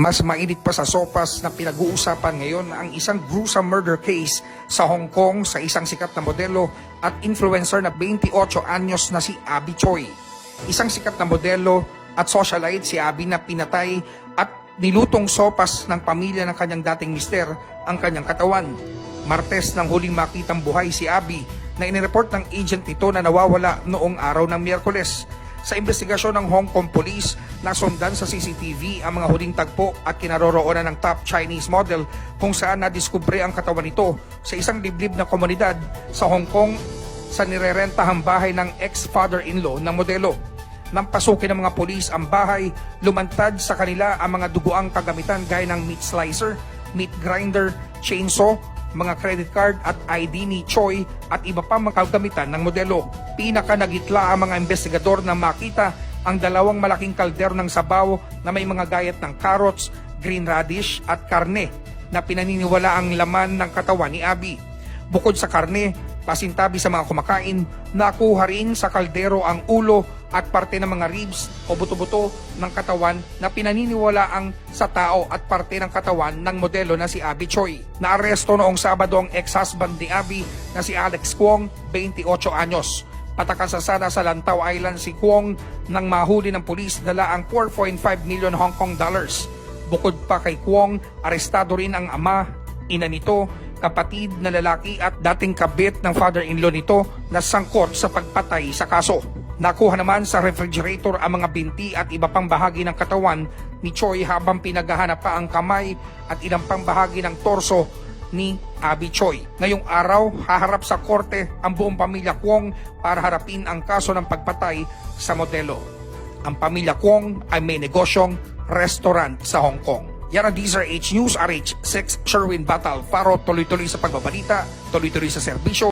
Mas mainit pa sa sopas na pinag-uusapan ngayon ang isang gruesome murder case sa Hong Kong sa isang sikat na modelo at influencer na 28 anyos na si Abby Choi. Isang sikat na modelo at socialite si Abby na pinatay at nilutong sopas ng pamilya ng kanyang dating mister ang kanyang katawan. Martes nang huling makitang buhay si Abby na inireport ng agent nito na nawawala noong araw ng Miyerkules. Sa investigasyon ng Hong Kong Police, nasundan sa CCTV ang mga huling tagpo at kinaroroonan ng top Chinese model kung saan nadiskubre ang katawan nito sa isang liblib na komunidad sa Hong Kong sa nirerentahang bahay ng ex-father-in-law ng modelo. Nang pasukin ng mga polis ang bahay, lumantad sa kanila ang mga duguang kagamitan gaya ng meat slicer, meat grinder, chainsaw, mga credit card at ID ni Choi at iba pang mga kagamitan ng modelo. Pinaka nagitla ang mga investigador na makita ang dalawang malaking kalder ng sabaw na may mga gayat ng carrots, green radish at karne na pinaniniwala ang laman ng katawan ni Abby. Bukod sa karne, pasintabi sa mga kumakain, nakuha rin sa kaldero ang ulo at parte ng mga ribs o buto-buto ng katawan na pinaniniwala ang sa tao at parte ng katawan ng modelo na si Abby Choi. Naaresto noong Sabado ang ex-husband ni Abby na si Alex Kwong, 28 anyos. Patakasasada sa Lantaw Island si Kwong nang mahuli ng pulis dala ang 4.5 million Hong Kong dollars. Bukod pa kay Kwong, arestado rin ang ama, ina nito, kapatid na lalaki at dating kabit ng father-in-law nito na sangkot sa pagpatay sa kaso. Nakuha naman sa refrigerator ang mga binti at iba pang bahagi ng katawan ni Choi habang pinaghahanap pa ang kamay at ilang pang bahagi ng torso ni Abby Choi. Ngayong araw, haharap sa korte ang buong pamilya Kwong para harapin ang kaso ng pagpatay sa modelo. Ang pamilya Kwong ay may negosyong restaurant sa Hong Kong. Yan ang DZRH News RH6 Sherwin Battle Faro tuloy-tuloy sa pagbabalita, tuloy-tuloy sa serbisyo.